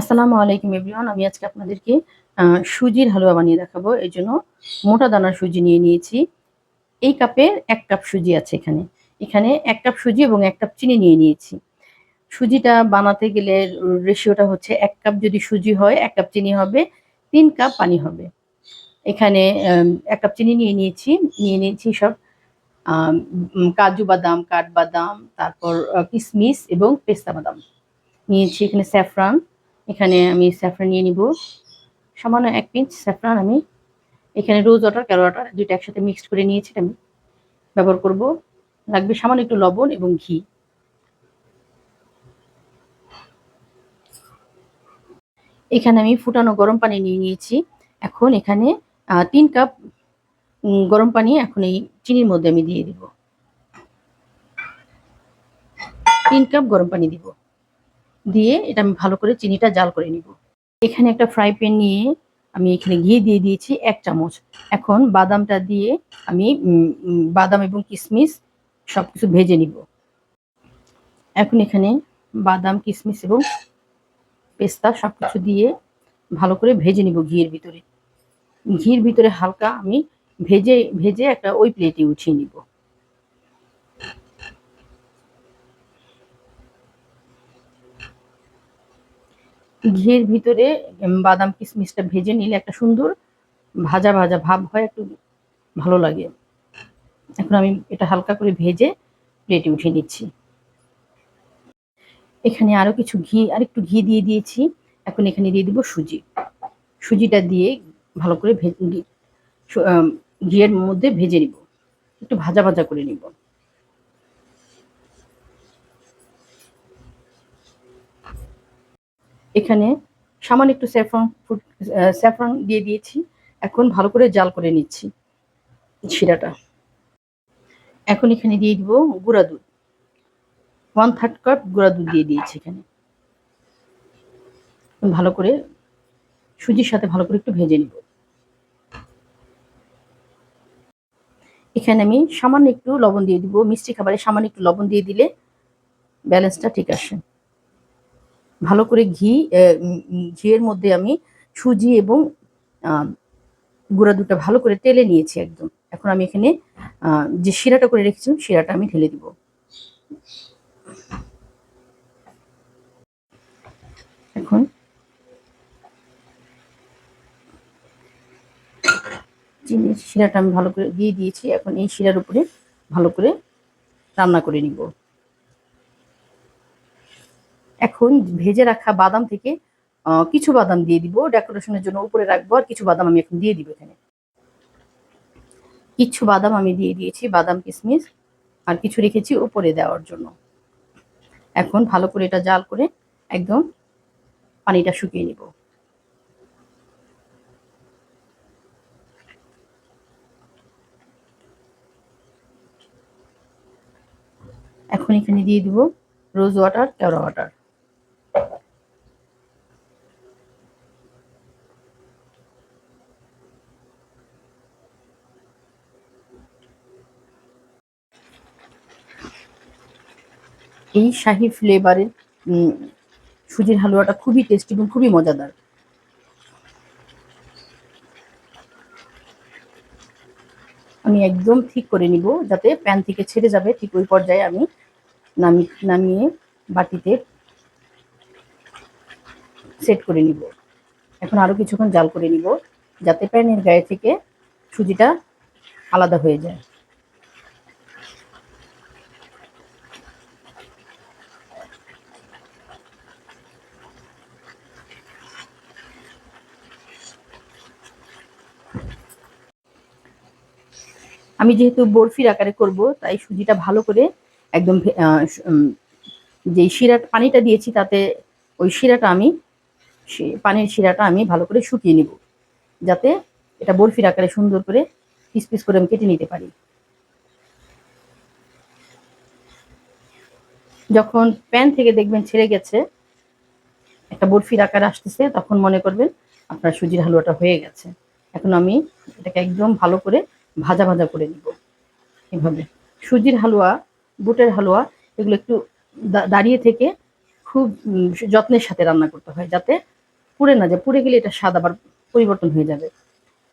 আসসালামু আলাইকুম এভরিওয়ান, আমি আজকে আপনাদেরকে সুজির হালুয়া বানিয়ে দেখাবো। এই জন্য মোটা দানার সুজি নিয়ে নিয়েছি। এই কাপে এক কাপ সুজি আছে এখানে। এখানে এক কাপ সুজি এবং এক কাপ চিনি নিয়ে নিয়েছি। সুজিটা বানাতে গেলে রেশিওটা হচ্ছে এক কাপ যদি সুজি হয়, এক কাপ চিনি হবে, তিন কাপ পানি হবে। এখানে এক কাপ চিনি নিয়ে নিয়েছি। নিয়ে নিয়েছি সব কাজু বাদাম, কাঠবাদাম, তারপর কিশমিশ এবং পেস্তা বাদাম। নিয়েছি এখানে স্যাফরান। এখানে আমি স্যাফরান নিয়ে নিব। সামান্য এক পিঞ্চ স্যাফরান আমি। এখানে রোজ ওয়াটার ক্যারো ওয়াটার দুইটা একসাথে মিক্সড করে নিয়েছি আমি। ব্যবহার করব। লাগবে সামান্য একটু লবণ এবং ঘি। এখানে আমি ফুটানো গরম পানি নিয়ে নিয়েছি। এখন এখানে তিন কাপ গরম পানি এখন এই চিনির মধ্যে আমি দিয়ে দিব। তিন কাপ গরম পানি দিব। দিয়ে এটা আমি ভালো করে চিনিটা জাল করে নিব। এখানে একটা ফ্রাই প্যান নিয়ে আমি এখানে ঘি দিয়ে দিয়েছি এক চামচ। এখন বাদামটা দিয়ে আমি বাদাম এবং কিশমিশ সব কিছু ভেজে নিব। এখন এখানে বাদাম কিশমিশ এবং পেস্তা সব কিছু দিয়ে ভালো করে ভেজে নিব ঘিয়ের ভিতরে। ঘির ভিতরে হালকা আমি ভেজে ভেজে একটা ওই প্লেটে উঠিয়ে নিব। ঘিয়ের ভিতরে বাদাম কিশমিশটা ভেজে নিলে একটা সুন্দর ভাজা ভাজা ভাব হয়, একটু ভালো লাগে। এখন আমি এটা হালকা করে ভেজে প্লেটে উঠিয়ে নিচ্ছি। এখানে আরও কিছু ঘি আর একটু ঘি দিয়ে দিয়েছি। এখন এখানে দিয়ে দিব সুজি। সুজিটা দিয়ে ভালো করে ভে- ঘি- ঘিয়ের মধ্যে ভেজে নিব। একটু ভাজা ভাজা করে নিব। এখানে সামান্য একটু স্যাফরন ফুড স্যাফরন দিয়ে দিয়েছি। এখন ভালো করে জাল করে নিচ্ছি শিরাটা। এখন এখানে দিয়ে দিব গুঁড়া দুধ। ওয়ান থার্ড কাপ গুঁড়া দুধ দিয়ে দিয়েছি এখানে। ভালো করে সুজির সাথে ভালো করে একটু ভেজে নিব। এখানে আমি সামান্য একটু লবণ দিয়ে দিব। মিষ্টি খাবারে সামান্য একটু লবণ দিয়ে দিলে ব্যালেন্সটা ঠিক আসে। ভালো করে ঘি ঘিয়ের মধ্যে আমি সুজি এবং গুঁড়া দুধটা ভালো করে টেলে নিয়েছি একদম। এখন আমি এখানে যে শিরাটা করে রেখেছিলাম শিরাটা আমি ঢেলে দিব। এখন শিরাটা আমি ভালো করে দিয়ে দিয়েছি। এখন এই শিরার উপরে ভালো করে রান্না করে নিব। এখন ভেজে রাখা বাদাম থেকে কিছু বাদাম দিয়ে দিব। ডেকোরেশনের জন্য উপরে রাখব আর কিছু বাদাম আমি এখন দিয়ে দিব এখানে। কিছু বাদাম আমি দিয়ে দিয়েছি, বাদাম কিশমিশ আর কিছু রেখেছি উপরে দেওয়ার জন্য। এখন ভালো করে এটা জাল করে একদম পানিটা শুকিয়ে নিব। এখন এখানে দিয়ে দিব রোজ ওয়াটার, কেওড়া ওয়াটার। এই শাহি ফ্লেভারের সুজির হালুয়াটা খুবই টেস্টি এবং খুবই মজাদার। আমি একদম ঠিক করে নিব যাতে প্যান থেকে ছেড়ে যাবে, ঠিক ওই পর্যায়ে আমি নামি, নামিয়ে বাটিতে সেট করে নিব। এখন আরও কিছুক্ষণ জাল করে নিব যাতে প্যানের গায়ে থেকে সুজিটা আলাদা হয়ে যায়। আমি যেহেতু বরফির আকারে করব, তাই সুজিটা ভালো করে একদম যে শিরা পানিটা দিয়েছি তাতে ওই শিরাটা আমি পানির শিরাটা আমি ভালো করে শুকিয়ে নিব, যাতে এটা বরফির আকারে সুন্দর করে পিস পিস করে আমি কেটে নিতে পারি। যখন প্যান থেকে দেখবেন ছেড়ে গেছে, একটা বরফির আকার আসতেছে, তখন মনে করবেন আপনার সুজির হালুয়াটা হয়ে গেছে। এখন আমি এটাকে একদম ভালো করে ভাজা ভাজা করে নিব এভাবে। সুজির হালুয়া, বুটের হালুয়া, এগুলো একটু দাঁড়িয়ে থেকে খুব যত্নের সাথে রান্না করতে হয় যাতে পুড়ে না যায়। পুড়ে গেলে এটা স্বাদ আবার পরিবর্তন হয়ে যাবে।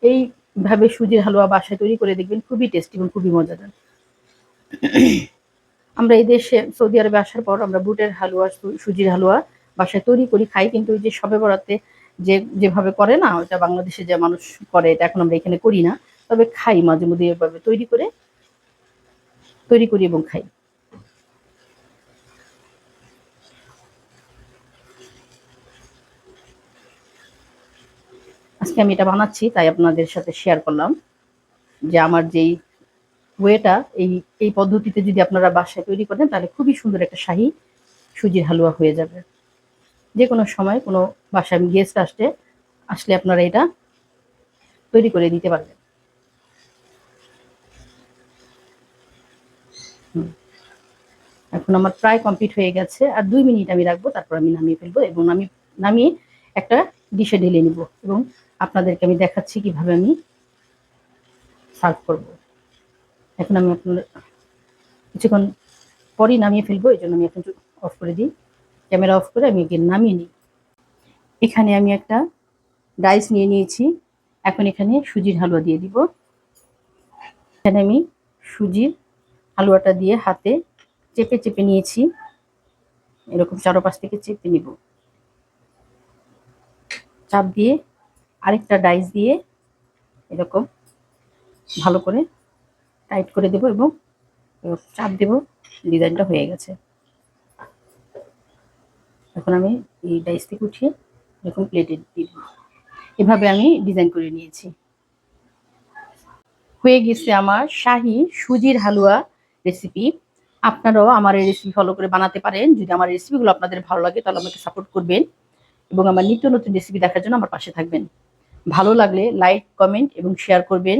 এইভাবে সুজির হালুয়া বাসায় তৈরি করে দেখবেন খুবই টেস্টি এবং খুবই মজাদার। আমরা এই দেশে, সৌদি আরবে আসার পর আমরা বুটের হালুয়া সুজির হালুয়া বাসায় তৈরি করি, খাই। কিন্তু ওই যে সবে বরাতে যে, যেভাবে করে না, ওটা বাংলাদেশে যে মানুষ করে, এটা এখন আমরা এখানে করি না। তবে খাই মাঝে মধ্যে এভাবে তৈরি করে, তৈরি করি এবং খাই। আজকে আমি এটা বানাচ্ছি, তাই আপনাদের সাথে শেয়ার করলাম যে আমার যেই ওয়েটা, এই এই পদ্ধতিতে যদি আপনারা বাসায় তৈরি করেন, তাহলে খুবই সুন্দর একটা শাহি সুজির হালুয়া হয়ে যাবে। যে কোনো সময় কোনো বাসায় গেস্ট আসলে আসলে আপনারা এটা তৈরি করে দিতে পারবেন। এখন আমার প্রায় কমপ্লিট হয়ে গেছে, আর দুই মিনিট আমি রাখব, তারপর আমি নামিয়ে ফেলব এবং আমি নামিয়ে একটা ডিশে ঢেলে নিব এবং আপনাদেরকে আমি দেখাচ্ছি কীভাবে আমি সার্ভ করব। এখন আমি আপনার কিছুক্ষণ পরই নামিয়ে ফেলব, এই জন্য আমি এখন অফ করে দিই। ক্যামেরা অফ করে আমি একে নামিয়ে নিই। এখানে আমি একটা ডাইস নিয়ে নিয়েছি, এখন এখানে সুজির হালুয়া দিয়ে দিব। এখানে আমি সুজির হালুয়াটা দিয়ে হাতে চেপে চেপে নিয়েছি। এরকম চারোপাশ থেকে চেপে নিব। চাপ দিয়ে আরেকটা ডাইস দিয়ে এরকম ভালো করে টাইট করে দেব এবং চাপ দেব, ডিজাইনটা হয়ে গেছে। এখন আমি এই ডাইস থেকে উঠিয়ে এরকম প্লেটে দিয়ে দেব। এভাবে আমি ডিজাইন করে নিয়েছি। হয়ে গেছে আমার শাহি সুজির হালুয়া রেসিপি। আপনারাও আমার এই রেসিপি ফলো করে বানাতে পারেন। যদি আমার রেসিপিগুলো আপনাদের ভালো লাগে, তাহলে আমাকে সাপোর্ট করবেন এবং আমার নিত্য নতুন রেসিপি দেখার জন্য আমার পাশে থাকবেন। ভালো লাগলে লাইক কমেন্ট এবং শেয়ার করবেন।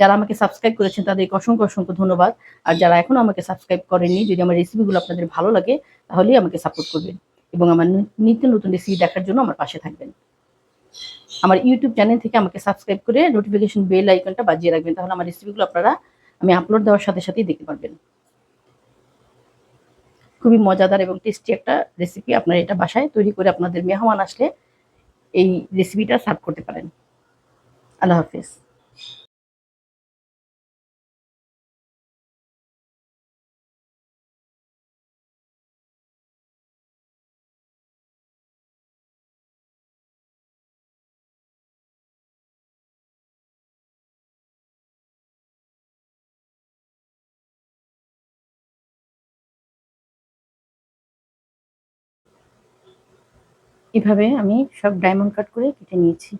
যারা আমাকে সাবস্ক্রাইব করেছেন, তাদেরকে অসংখ্য অসংখ্য ধন্যবাদ। আর যারা এখনও আমাকে সাবস্ক্রাইব করেননি, যদি আমার রেসিপিগুলো আপনাদের ভালো লাগে, তাহলেই আমাকে সাপোর্ট করবেন এবং আমার নিত্য নতুন রেসিপি দেখার জন্য আমার পাশে থাকবেন। আমার ইউটিউব চ্যানেল থেকে আমাকে সাবস্ক্রাইব করে নোটিফিকেশন বেল আইকনটা বাজিয়ে রাখবেন, তাহলে আমার রেসিপিগুলো আপনারা আমি আপলোড দেওয়ার সাথে সাথেই দেখতে পারবেন। খুবই মজাদার এবং টেস্টি একটা রেসিপি আপনারা এটা বাসায় তৈরি করে আপনাদের মেহমান আসলে এই রেসিপিটা সার্ভ করতে পারেন। আল্লাহ হাফিজ। এভাবে আমি সব ডায়মন্ড কাট করে কেটে নিয়েছি।